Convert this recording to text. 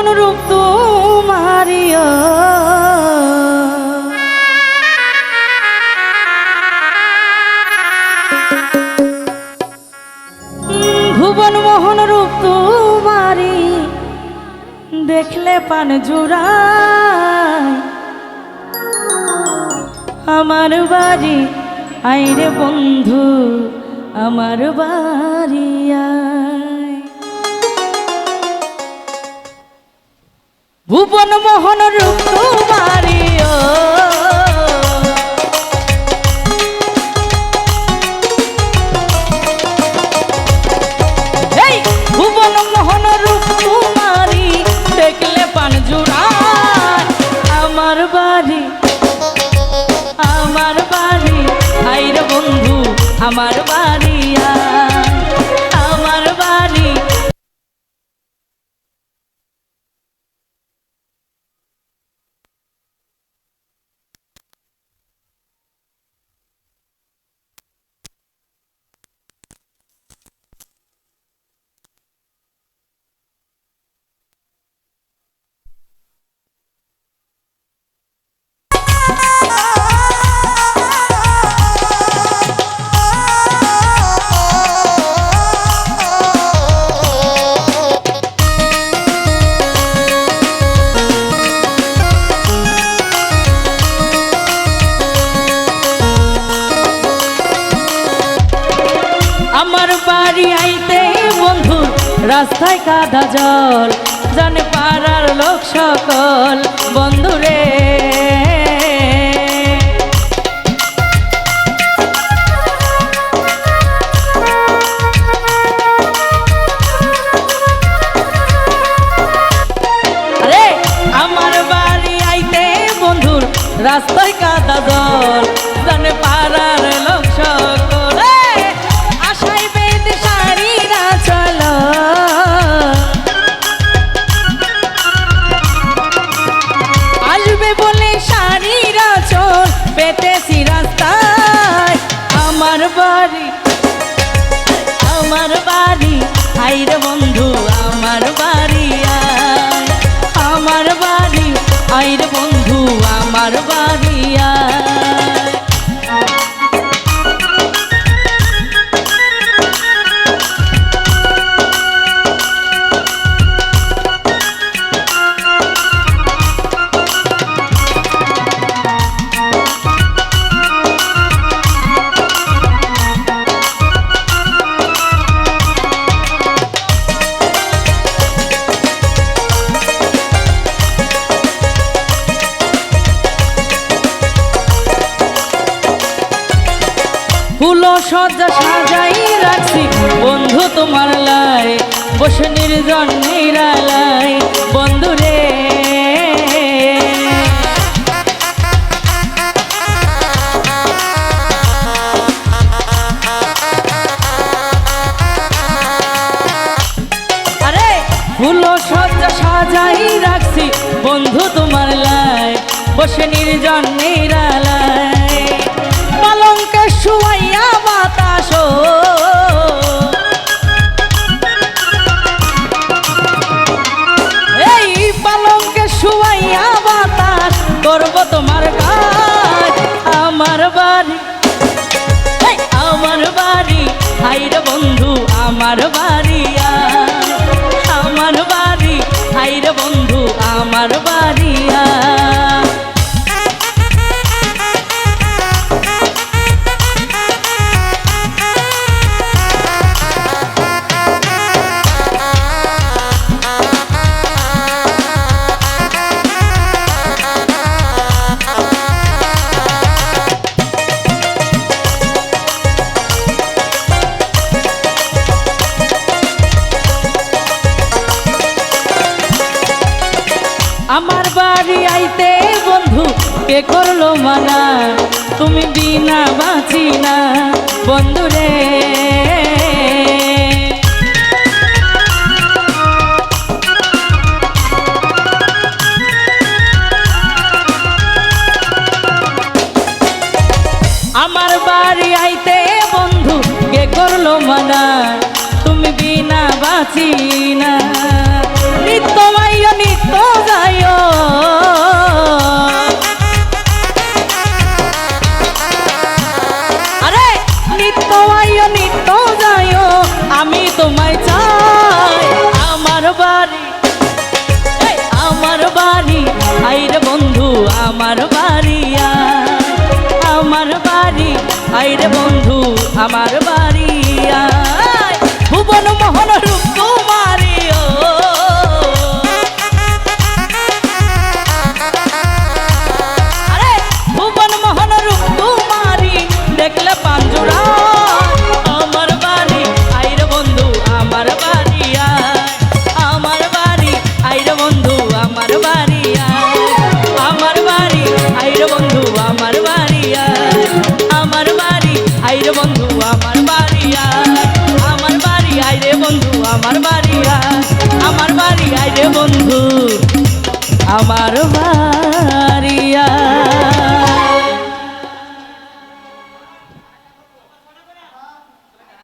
মোহন রূপ ভুবন মোহন রূপ তোমারি, দেখলে পান জোড়ায়। আমার বাড়ি, আইরে বন্ধু, আমার বাড়ি ভুবন মোহন ভুবন দেখলে আমার বাড়ি আমার বাড়ি আইর বন্ধু আমার বাড়ি। রাস্তায় কাদা জল জানে পাড়ার লোক সকল বন্ধুরে রাস্তায় কাদা জল জানে পাড়ার বাড়ি। আমার বাড়ি আইর বন্ধু আমার বাড়ি আমার বাড়ি আইর বন্ধু আমার বাড়ি। সজ্জা সাজাই রাখছি। বন্ধু তোমার লাই বসে নির্জন নিরালাই বন্ধু রে। ফুলো সজ্জা সাজাই রাখছি। বন্ধু তোমার লাই বসে নির্জন নিরালাই আমার বাড়ি। আমার বাড়ি ভাইর বন্ধু আমার বাড়ি বাড়ি বন্ধু, কে করল মানা? তুমি বিনা বাঁচি না, বন্ধু রে। আমার বাড়ি আইতে বন্ধু, কে করল মানা? তুমি বিনা বাঁচি না। আইরে বন্ধু আমার বাড়ি। ভুবন মোহন আমার বাড়ি